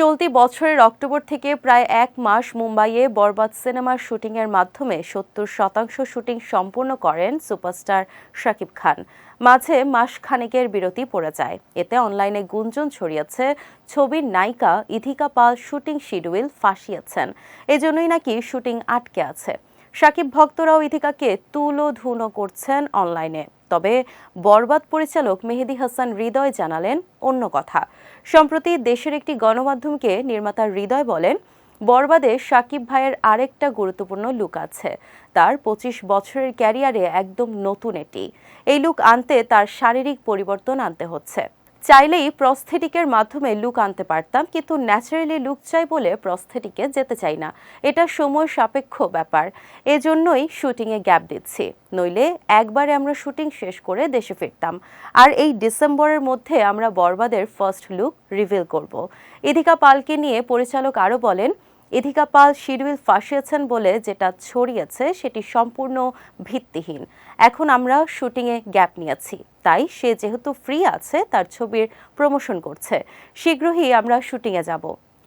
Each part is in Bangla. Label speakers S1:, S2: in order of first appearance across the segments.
S1: চলতি বছরের অক্টোবর থেকে প্রায় এক মাস মুম্বাইয়ে বরবাদ সিনেমার শুটিংয়ের মাধ্যমে সত্তর শতাংশ শুটিং সম্পূর্ণ করেন সুপারস্টার শাকিব খান। মাঝে মাস খানেকের বিরতি পড়ে যায়। এতে অনলাইনে গুঞ্জন ছড়িয়েছে, ছবির নায়িকা ইথিকা পাল শুটিং শিডিউল ফাঁসিয়েছেন। এজন্যই নাকি শুটিং আটকে আছে। শাকিব ভক্তরাও ইথিকাকে তুলো ধুনো করছেন অনলাইনে। তবে বরবাদ পরিচালক মেহেদি হাসান হৃদয় জানালেন অন্য কথা। সম্প্রতি দেশের একটি গণমাধ্যমকে নির্মাতা হৃদয় বলেন, বরবাদে সাকিব ভাইয়ের আরেকটা গুরুত্বপূর্ণ লুক আছে। তার পঁচিশ বছরের ক্যারিয়ারে একদম নতুন এটি। এই লুক আনতে তার শারীরিক পরিবর্তন আনতে হচ্ছে। চাইলেই প্রস্থেটিকের মাধ্যমে লুক আনতে পারতাম, কিন্তু ন্যাচারালি লুক চাই বলে প্রস্থেটিকে যেতে চাই না। এটা সময় সাপেক্ষ ব্যাপার। এজন্যই শুটিংয়ে গ্যাপ দিচ্ছি। নইলে একবারে আমরা শুটিং শেষ করে দেশে ফিরতাম। আর এই ডিসেম্বরের মধ্যে আমরা বরবাদের ফার্স্ট লুক রিভিল করব। ইধিকা পালকে নিয়ে পরিচালক আরও বলেন ইধিকা পাল শিডিউল ফাঁসিয়েছেন বলে যেটা ছড়িয়েছে সেটি সম্পূর্ণ ভিত্তিহীন। এখন আমরা শুটিংয়ে গ্যাপ নিয়েছি। তাই সে যেহেতু ফ্রি আছে, তার ছবির প্রমোশন করছে। শীঘ্রই আমরা শুটিংয়ে যাব।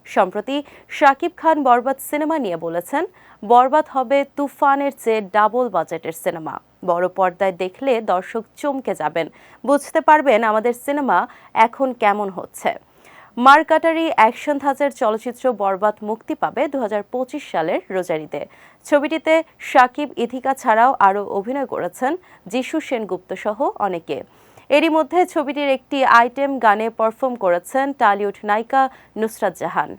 S1: সম্প্রতি শাকিব খান বরবাদ সিনেমা নিয়ে বলেছেন, বরবাদ হবে তুফানের চেয়ে ডাবল বাজেটের সিনেমা। বড় পর্দায় দেখলে দর্শক চমকে যাবেন। বুঝতে পারবেন আমাদের সিনেমা এখন কেমন হচ্ছে। মার্কাটারি অ্যাকশন ধাঁচের চলচ্চিত্র বরবাদ মুক্তি পাবে দু হাজার পঁচিশ সালের রোজারিতে। ছবিটিতে সাকিব ইথিকা ছাড়াও আরও অভিনয় করেছেন যিশু সেনগুপ্ত সহ অনেকে। এরই মধ্যে ছবিটির একটি আইটেম গানে পারফর্ম করেছেন টালিউড নায়িকা নুসরাত জাহান।